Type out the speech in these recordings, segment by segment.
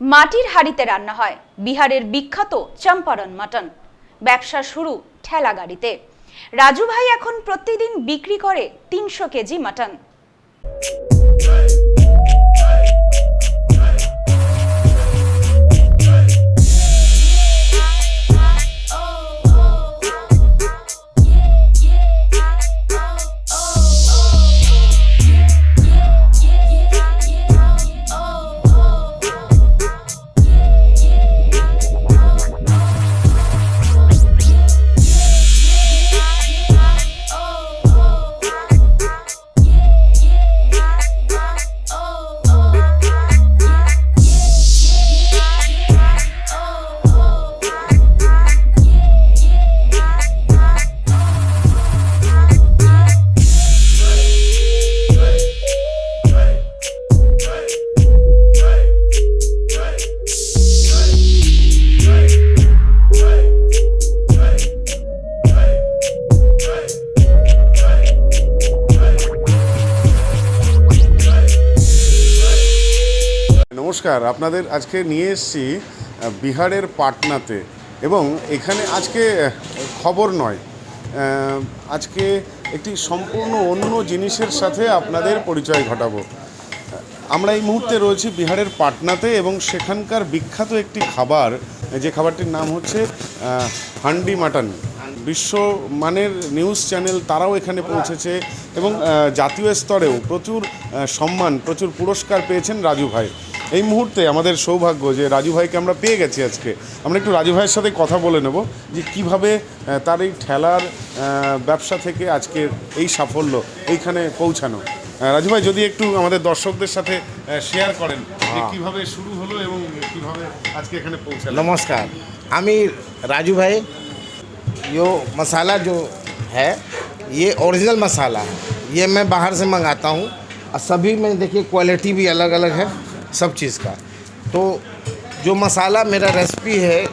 মাটির হাড়িতে রান্না হয়। বিহারের বিখ্যাত চম্পারণ মাটন। ব্যবসা শুরু ঠেলা গাড়িতে। রাজু ভাই এখন প্রতিদিন বিক্রি করে তিনশো কেজি মাটন। নমস্কার, আপনাদের আজকে নিয়ে এসেছি বিহারের পাটনাতে। এবং এখানে আজকে খবর নয়। আজকে একটি সম্পূর্ণ অন্য জিনিসের সাথে আপনাদের পরিচয় ঘটাবো। আমরা এই মুহূর্তে রয়েছি বিহারের পাটনাতে এবং সেখানকার বিখ্যাত একটি খাবার, যে খাবারটির নাম হচ্ছে হান্ডি মাটন। বিশ্ব মানের নিউজ চ্যানেল তারাও এখানে পৌঁছেছে এবং জাতীয় স্তরেও প্রচুর সম্মান, প্রচুর পুরস্কার পেয়েছেন রাজু ভাই। এই মুহূর্তে আমাদের সৌভাগ্য যে রাজু ভাইকে আমরা পেয়ে গেছি আজকে আমরা একটু রাজু ভাইয়ের সাথে কথা বলে নেব যে কিভাবে আহ, তার এই ঠেলার আহ, ব্যবসা থেকে আজকের এই সাফল্য এইখানে পৌঁছানো আহ, রাজু ভাই যদি একটু আমাদের দর্শকদের সাথে শেয়ার করেন যে কিভাবে শুরু হলো এবং কিভাবে আজকে এখানে পৌঁছালো नमस्कार आमिर राजू भाई यो मसाला जो है ये ओरिजिनल मसाला है ये मैं बाहर से मंगाता हूँ और सभी में देखिए क्वालिटी भी अलग अलग है सब चीज़ का। तो जो मसाला मेरा रेसिपी है,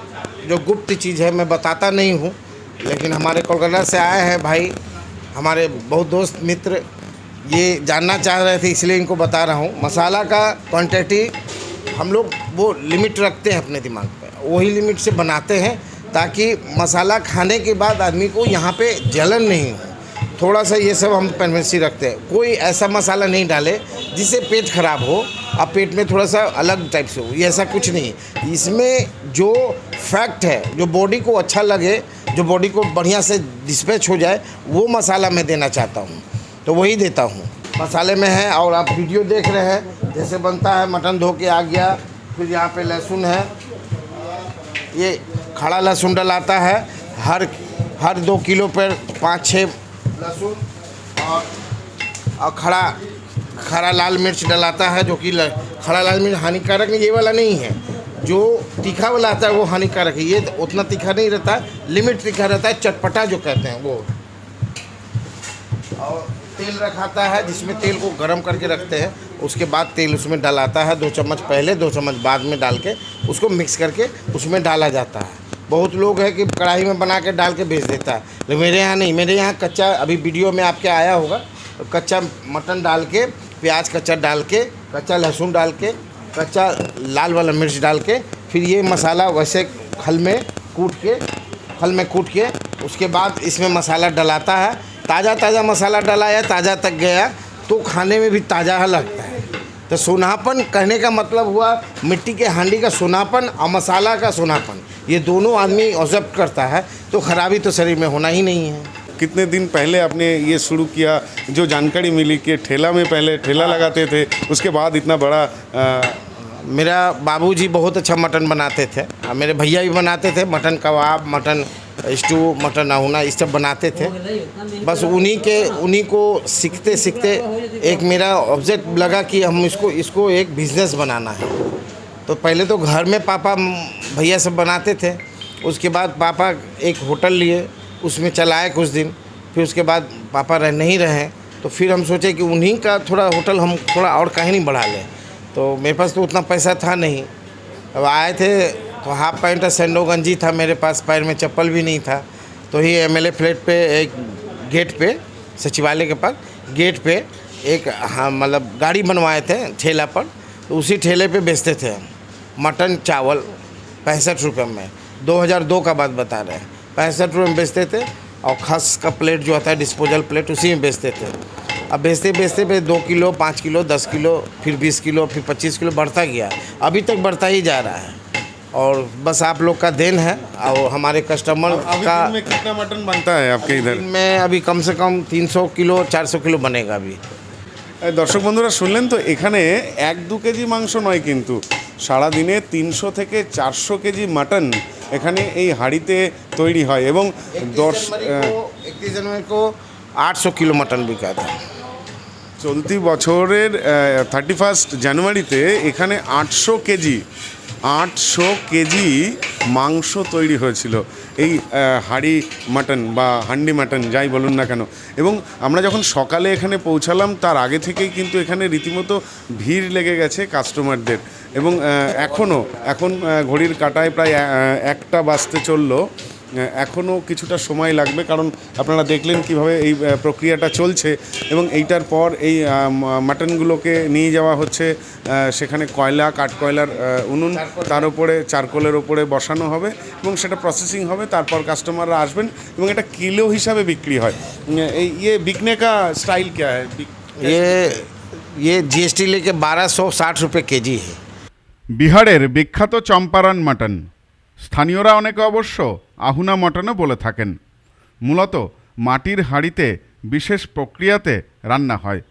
जो गुप्त चीज़ है, मैं बताता नहीं हूँ, लेकिन हमारे कोलकाता से आए हैं भाई, हमारे बहुत दोस्त मित्र, ये जानना चाह रहे थे, इसलिए इनको बता रहा हूँ। मसाला का क्वांटिटी हम लोग वो लिमिट रखते हैं अपने दिमाग पे, वही लिमिट से बनाते हैं, ताकि मसाला खाने के बाद आदमी को यहाँ पे जलन नहीं हो। थोड़ा सा ये सब हम पेंडेंसी रखते हैं। कोई ऐसा मसाला नहीं डाले जिससे पेट खराब हो और पेट में थोड़ा सा अलग टाइप से हो। ये ऐसा कुछ नहीं इसमें जो फैक्ट है, जो बॉडी को अच्छा लगे, जो बॉडी को बढ़िया से डिस्पैच हो जाए, वो मसाला मैं देना चाहता हूँ। तो वही देता हूँ। मसाले में है, और आप वीडियो देख रहे हैं। जैसे बनता है, मटन धो के आ गया। फिर यहाँ पे लहसुन है। ये खड़ा लहसुन डलाता है। हर हर दो किलो पर पाँच छः लहसुन और और खड़ा खड़ा लाल मिर्च डलाता है, जो कि खड़ा लाल मिर्च हानिकारक नहीं, ये वाला नहीं है। जो तीखा वाला आता है, वो हानिकारक है। ये उतना तीखा नहीं रहता, लिमिट तीखा रहता है, चटपटा जो कहते हैं, वो। और तेल रखाता है, जिसमें तेल को गर्म करके रखते हैं। उसके बाद तेल उसमें डलाता है, दो चम्मच पहले, दो चम्मच बाद में डाल के उसको मिक्स करके उसमें डाला जाता है। बहुत लोग है कि कढ़ाई में बना के डाल के भेज देता है। लेकिन मेरे यहाँ नहीं, मेरे यहाँ कच्चा, अभी वीडियो में आपके आया होगा, कच्चा मटन डाल के प्याज कच्चा डाल के, कच्चा लहसुन डाल के, कच्चा लाल वाला मिर्च डाल के, फिर ये मसाला वैसे खल में कूट के फल में कूट के, उसके बाद इसमें मसाला डलाता है। ताज़ा ताज़ा मसाला डलाया ताज़ा तक गया तो खाने में भी ताज़ा लगता है। तो सोनापन कहने का मतलब हुआ, मिट्टी के हांडी का सोनापन और मसाला का सोनापन। ये दोनों आदमी ऑब्ज़र्व करता है तो खराबी तो शरीर में होना ही नहीं है। कितने दिन पहले आपने ये शुरू किया? जो जानकारी मिली कि ठेला में पहले ठेला लगाते थे उसके बाद इतना बड़ा अ, मेरा बाबूजी बहुत अच्छा मटन बनाते थे। और मेरे भैया भी बनाते थे mutton kebab mutton stew mutton ahuna ये सब बनाते थे। बस उन्हीं के उन्हीं को सीखते सीखते एक मेरा ऑब्जेक्ट लगा कि हम इसको इसको एक बिज़नेस बनाना है। तो पहले तो घर में पापा भैया सब बनाते थे। उसके बाद पापा एक होटल लिए उसमें चलाए कुछ दिन, फिर उसके बाद पापा रह, नहीं रहे तो फिर हम सोचे कि उन्हीं का थोड़ा होटल हम थोड़ा और कहीं नहीं बढ़ा लें। तो मेरे पास तो उतना पैसा था नहीं। अब आए थे तो हाफ़ पैंट और सैंडो गंजी था मेरे पास, पैर में चप्पल भी नहीं था। तो ही एमएलए फ्लैट पे, एक गेट पे, सचिवालय के पास, गेट पे एक हाँ मतलब गाड़ी बनवाए थे, ठेला पर तो उसी ठेले पे बेचते थे हम, मटन चावल, पैंसठ रुपये में। 2002 का बात बता रहे हैं। पैंसठ रुपये में बेचते थे और खस का प्लेट जो आता है डिस्पोजल प्लेट उसी में बेचते थे अब बेचते बेचते पे दो किलो पाँच किलो दस किलो फिर बीस किलो फिर पच्चीस किलो बढ़ता गया अभी तक बढ़ता ही जा रहा है और बस आप लोग का देन है और हमारे कस्टमर अभी का दिन में कितना मटन बनता है आपके इधर दिन में अभी कम से कम 300 किलो 400 কিলো बनेगा अभी এই দর্শক বন্ধুরা শুনলেন তো এখানে এক দু কেজি মাংস নয় কিন্তু সারাদিনে তিনশো থেকে চারশো কেজি মাটন এখানে এই হাঁড়িতে তৈরি হয় এবং দশ একত্রিশ জানুয়ারি কো আটশো কিলো মাটন বিকা চলতি বছরের থার্টি ফার্স্ট জানুয়ারিতে এখানে আটশো কেজি আটশো কেজি মাংস তৈরি হয়েছিল। এই হাঁড়ি মাটন বা হান্ডি মাটন যাই বলুন না কেন। এবং আমরা যখন সকালে এখানে পৌঁছালাম তার আগে থেকেই কিন্তু এখানে রীতিমতো ভিড় লেগে গেছে কাস্টমারদের এবং এখনও এখন আহ, ঘড়ির কাটায় প্রায় আহ, একটা বাজতে চললো এখনও কিছুটা সময় লাগবে কারণ আপনারা দেখলেন কিভাবে এই আহ, প্রক্রিয়াটা চলছে এবং এইটার পর এই আহ, ম- মাটনগুলোকে নিয়ে যাওয়া হচ্ছে আহ, সেখানে কয়লা কাঠকয়লার আহ, উনুন তার উপরে চারকোলের ওপরে বসানো হবে এবং সেটা প্রসেসিং হবে তারপর কাস্টমাররা আসবেন এবং এটা কিলো হিসাবে বিক্রি হয় উম, এই ইয়ে বিকনে কা স্টাইল কে হয় বিক- ये ये जीएसटी लेके 1260 रुपए केजी है বিহারের বিখ্যাত চম্পারন মাটন। স্থানীয়রা অনেকে অবশ্য আহুনা মটনও বলে থাকেন। মূলত মাটির হাঁড়িতে বিশেষ প্রক্রিয়াতে রান্না হয়,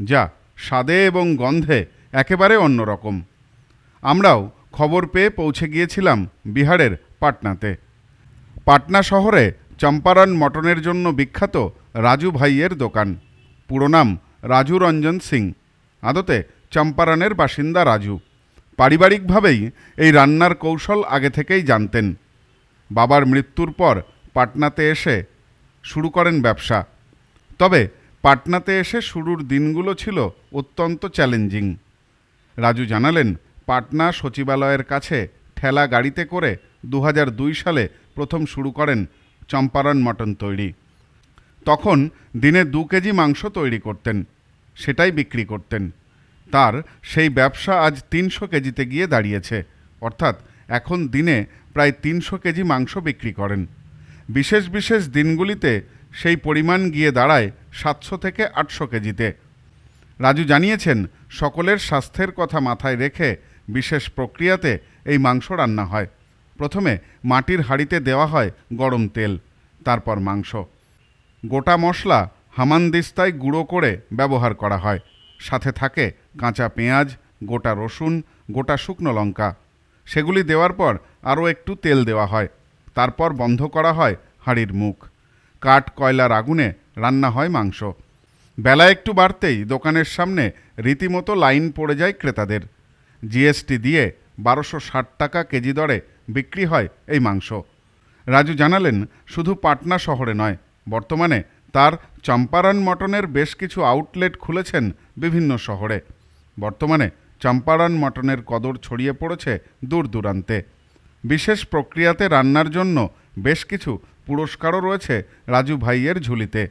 যা স্বাদে এবং গন্ধে একেবারে অন্যরকম। আমরাও খবর পেয়ে পৌঁছে গিয়েছিলাম বিহারের পাটনাতে। পাটনা শহরে চম্পারন মটনের জন্য বিখ্যাত রাজু ভাইয়ের দোকান। পুরো নাম রাজু রঞ্জন সিং। আদতে চম্পারনের বাসিন্দা রাজু। পারিবারিকভাবেই এই রান্নার কৌশল আগে থেকেই জানতেন। বাবার মৃত্যুর পর পাটনাতে এসে শুরু করেন ব্যবসা। তবে পাটনাতে এসে শুরুর দিনগুলো ছিল অত্যন্ত চ্যালেঞ্জিং। রাজু জানালেন, পাটনা সচিবালয়ের কাছে ঠেলা গাড়িতে করে দু হাজার দুই সালে প্রথম শুরু করেন চম্পারণ মটন তৈরি। তখন দিনে দু কেজি মাংস তৈরি করতেন, সেটাই বিক্রি করতেন। তার সেই ব্যবসা আজ তিনশো কেজিতে গিয়ে দাঁড়িয়েছে। অর্থাৎ এখন দিনে প্রায় তিনশো কেজি মাংস বিক্রি করেন। বিশেষ বিশেষ দিনগুলিতে সেই পরিমাণ গিয়ে দাঁড়ায় সাতশো থেকে আটশো কেজিতে। রাজু জানিয়েছেন, সকলের স্বাস্থ্যের কথা মাথায় রেখে বিশেষ প্রক্রিয়াতে এই মাংস রান্না হয়। প্রথমে মাটির হাঁড়িতে দেওয়া হয় গরম তেল, তারপর মাংস। গোটা মশলা হামানদিস্তায় গুঁড়ো করে ব্যবহার করা হয়। সাথে থাকে কাঁচা পেঁয়াজ, গোটা রসুন, গোটা শুকনো লঙ্কা। সেগুলি দেওয়ার পর আরও একটু তেল দেওয়া হয়। তারপর বন্ধ করা হয় হাঁড়ির মুখ। কাঠ, কয়লার আগুনে রান্না হয় মাংস। বেলা একটু বাড়তেই দোকানের সামনে রীতিমতো লাইন পড়ে যায় ক্রেতাদের। জিএসটি দিয়ে বারোশো ষাট টাকা কেজি দরে বিক্রি হয় এই মাংস। রাজু জানালেন, শুধু পাটনা শহরে নয়, বর্তমানে তার চম্পারন মটনের বেশ কিছু আউটলেট খুলেছেন বিভিন্ন শহরে। বর্তমানে চম্পারণ মটনের কদর ছড়িয়ে পড়েছে দূর দূরান্তে। বিশেষ প্রক্রিয়াতে রান্নার জন্য বেশ কিছু পুরস্কারও রয়েছে রাজু ভাইয়ের ঝুলিতে।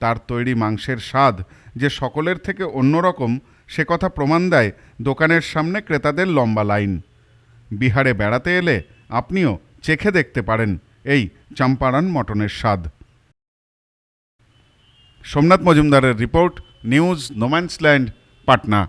তার তৈরি মাংসের স্বাদ যে সকলের থেকে অন্যরকম সে কথা প্রমাণ দেয় দোকানের সামনে ক্রেতাদের লম্বা লাইন। বিহারে বেড়াতে এলে আপনিও চেখে দেখতে পারেন এই চম্পারন মটনের স্বাদ। সোমনাথ মজুমদারের রিপোর্ট, নিউজ, নোম্যান্সল্যান্ড, পাটনা।